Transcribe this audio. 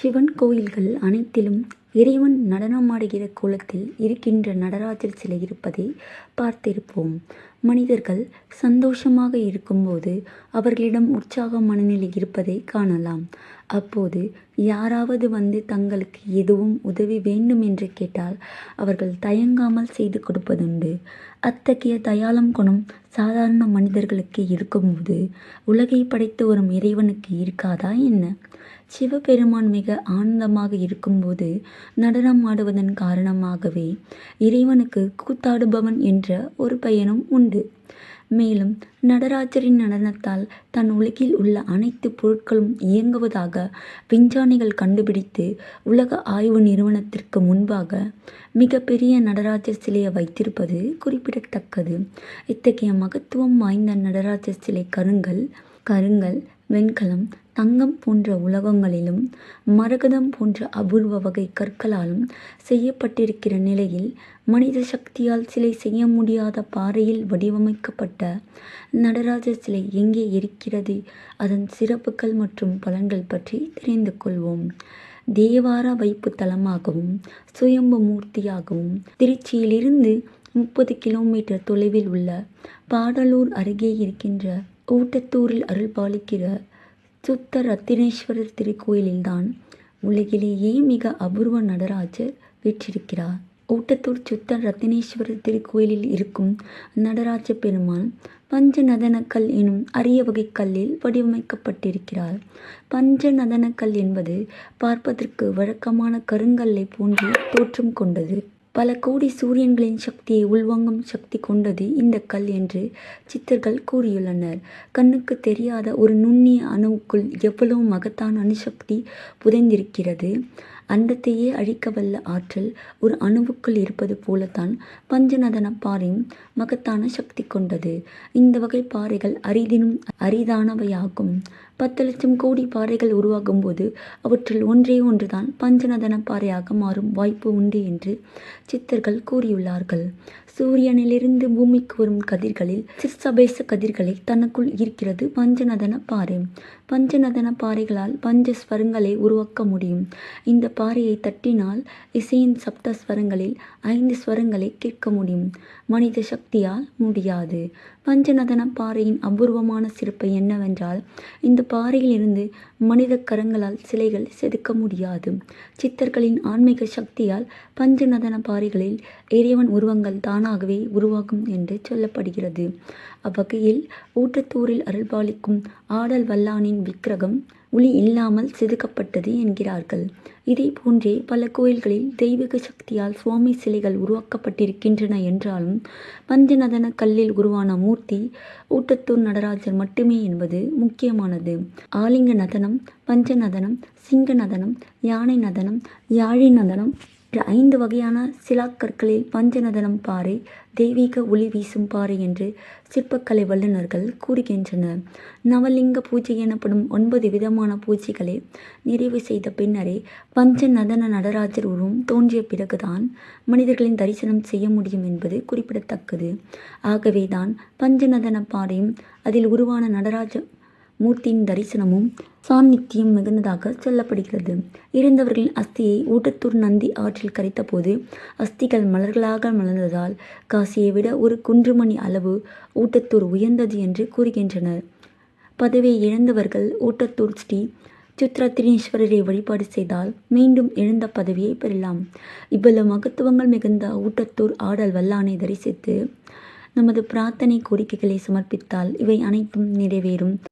சிவன் கோயில்கள் அனைத்திலும் இறைவன் நடனமாடுகிற கோலத்தில் இருக்கின்ற நடராஜர் சிலை இருப்பதை பார்த்திருப்போம். மனிதர்கள் சந்தோஷமாக இருக்கும்போது அவர்களிடம் உற்சாக மனநிலை இருப்பதை காணலாம். அப்போது யாராவது வந்து தங்களுக்கு எதுவும் உதவி வேண்டும் என்று கேட்டால் அவர்கள் தயங்காமல் செய்து கொடுப்பதுண்டு. அத்தகைய தயாளம் குணம் சாதாரண மனிதர்களுக்கு இருக்கும்போது உலகை படைத்து வரும் இறைவனுக்கு இருக்காதா என்ன? சிவபெருமான் மிக ஆனந்தமாக இருக்கும்போது நடனம் ஆடுவதன் காரணமாகவே இறைவனுக்கு கூத்தாடுபவன் என்ற ஒரு பெயரும் உண்டு. மேலும் நடராஜரின் நடனத்தால் தான் உலகில் உள்ள அனைத்து பொருட்களும் இயங்குவதாக விஞ்ஞானிகள் கண்டுபிடித்து உலக ஆய்வு நிறுவனத்திற்கு முன்பாக மிகப்பெரிய நடராஜர் சிலையை வைத்திருப்பது குறிப்பிடத்தக்கது. இத்தகைய மகத்துவம் வாய்ந்த நடராஜர் சிலை கருங்கல், கருங்கல், வெண்கலம், தங்கம் போன்ற உலோகங்களிலும் மரகதம் போன்ற அபூர்வ வகை கற்களாலும் செய்யப்பட்டிருக்கிற நிலையில் மனித சக்தியால் சிலை செய்ய முடியாத பாறையில் வடிவமைக்கப்பட்ட நடராஜர் சிலை எங்கே இருக்கிறது அதன் சிறப்புகள் மற்றும் பலன்கள் பற்றி தெரிந்து கொள்வோம். தேவார வைப்பு தலமாகவும் சுயம்பு மூர்த்தியாகவும் திருச்சியிலிருந்து முப்பது கிலோமீட்டர் தொலைவில் உள்ள பாடலூர் அருகே இருக்கின்ற ஊட்டத்தூரில் அருள்பாலிக்கிற சுத்த ரத்தினேஸ்வரர் திருக்கோயிலில்தான் உலகிலேயே மிக அபூர்வ நடராஜர் வீற்றிருக்கிறார். ஊட்டத்தூர் சுத்த ரத்தினேஸ்வரர் திருக்கோயிலில் இருக்கும் நடராஜ பெருமான் பஞ்சநதனக்கல் எனும் அரிய வகை கல்லில் வடிவமைக்கப்பட்டிருக்கிறார். பஞ்சநதனக்கல் என்பது பார்ப்பதற்கு வழக்கமான கருங்கல்லை போன்று தோற்றம் கொண்டது. பல கோடி சூரியன்களின் சக்தியை உள்வாங்கும் சக்தி கொண்டது இந்த கல் என்று சித்தர்கள் கூறியுள்ளனர். கண்ணுக்கு தெரியாத ஒரு நுண்ணிய அணுவுக்குள் எவ்வளவு மகத்தான அணுசக்தி புதைந்திருக்கிறது. அண்டத்தையே அழிக்கவல்ல ஆற்றல் ஒரு அணுவுக்குள் இருப்பது போலத்தான் பஞ்சநதனப் பாறையும் மகத்தான சக்தி கொண்டது. இந்த வகை பாறைகள் அரிதினும் அரிதானவையாகும். பத்து லட்சம் கோடி பாறைகள் உருவாகும் போது அவற்றில் ஒன்றே ஒன்றுதான் பஞ்சநதன பாறையாக மாறும் வாய்ப்பு உண்டு என்று சித்தர்கள் கூறியுள்ளார்கள். சூரியனிலிருந்து பூமிக்கு வரும் கதிர்களில் சிற்சபேச கதிர்களை தனக்குள் ஈர்க்கிறது பஞ்சநதன பாறை. பஞ்சநதனப் பாறைகளால் பஞ்ச ஸ்வரங்களை உருவாக்க முடியும். இந்த பாறையை தட்டினால் இசையின் சப்த ஸ்வரங்களில் ஐந்து ஸ்வரங்களை கேட்க முடியும். மனித சக்தியால் முடியாது. பஞ்சநதன பாறையின் அபூர்வமான சிறப்பு என்னவென்றால் இந்த பாறையிலிருந்து மனிதக் கரங்களால் சிலைகள் செதுக்க முடியாது. சித்தர்களின் ஆன்மீக சக்தியால் பஞ்சநதன பாறைகளில் இறைவன் உருவங்கள் தானாகவே உருவாகும் என்று சொல்லப்படுகிறது. அவ்வகையில் ஊட்டத்தூரில் அருள்பாலிக்கும் ஆடல் வல்லானின் விக்கிரகம் ஒளி இல்லாமல் செதுக்கப்பட்டது என்கிறார்கள். இதே போன்றே பல கோயில்களில் தெய்வீக சக்தியால் சுவாமி சிலைகள் உருவாக்கப்பட்டிருக்கின்றன என்றாலும் பஞ்சநதன கல்லில் உருவான மூர்த்தி ஊட்டத்தூர் நடராஜர் மட்டுமே என்பது முக்கியமானது. ஆலிங்க நதனம், பஞ்சநதனம், சிங்க நதனம், யானை நதனம், யாழி நதனம் என்ற ஐந்து வகையான சிலாக்கற்களில் பஞ்சநதனம் பாறை தெய்வீக ஒளி வீசும் பாறை என்று சிற்பக்கலை வல்லுநர்கள் கூறுகின்றனர். நவலிங்க பூஜை எனப்படும் ஒன்பது விதமான பூஜைகளை நிறைவு செய்த பின்னரே பஞ்சநதன நடராஜர் உருவம் தோன்றிய பிறகுதான் மனிதர்களின் தரிசனம் செய்ய முடியும் என்பது குறிப்பிடத்தக்கது. ஆகவேதான் பஞ்சநதன பாறையும் அதில் உருவான நடராஜ மூர்த்தியின் தரிசனமும் சாநித்தியம் மிகுந்ததாக சொல்லப்படுகிறது. இறந்தவர்களின் அஸ்தியை ஊட்டத்தூர் நந்தி ஆற்றில் கரைத்தபோது அஸ்திகள் மலர்களாக மலர்ந்ததால் காசியை விட ஒரு குன்றுமணி அளவு ஊட்டத்தூர் உயர்ந்தது என்று கூறுகின்றனர். பதவியை இழந்தவர்கள் ஊட்டத்தூர் ஸ்ரீ சித்ரத்திரீஸ்வரரை வழிபாடு செய்தால் மீண்டும் எழுந்த பதவியை பெறலாம். இவ்வளவு மகத்துவங்கள் மிகுந்த ஊட்டத்தூர் ஆடல் வல்லானை தரிசித்து நமது பிரார்த்தனை கோரிக்கைகளை சமர்ப்பித்தால் இவை அனைத்தும் நிறைவேறும்.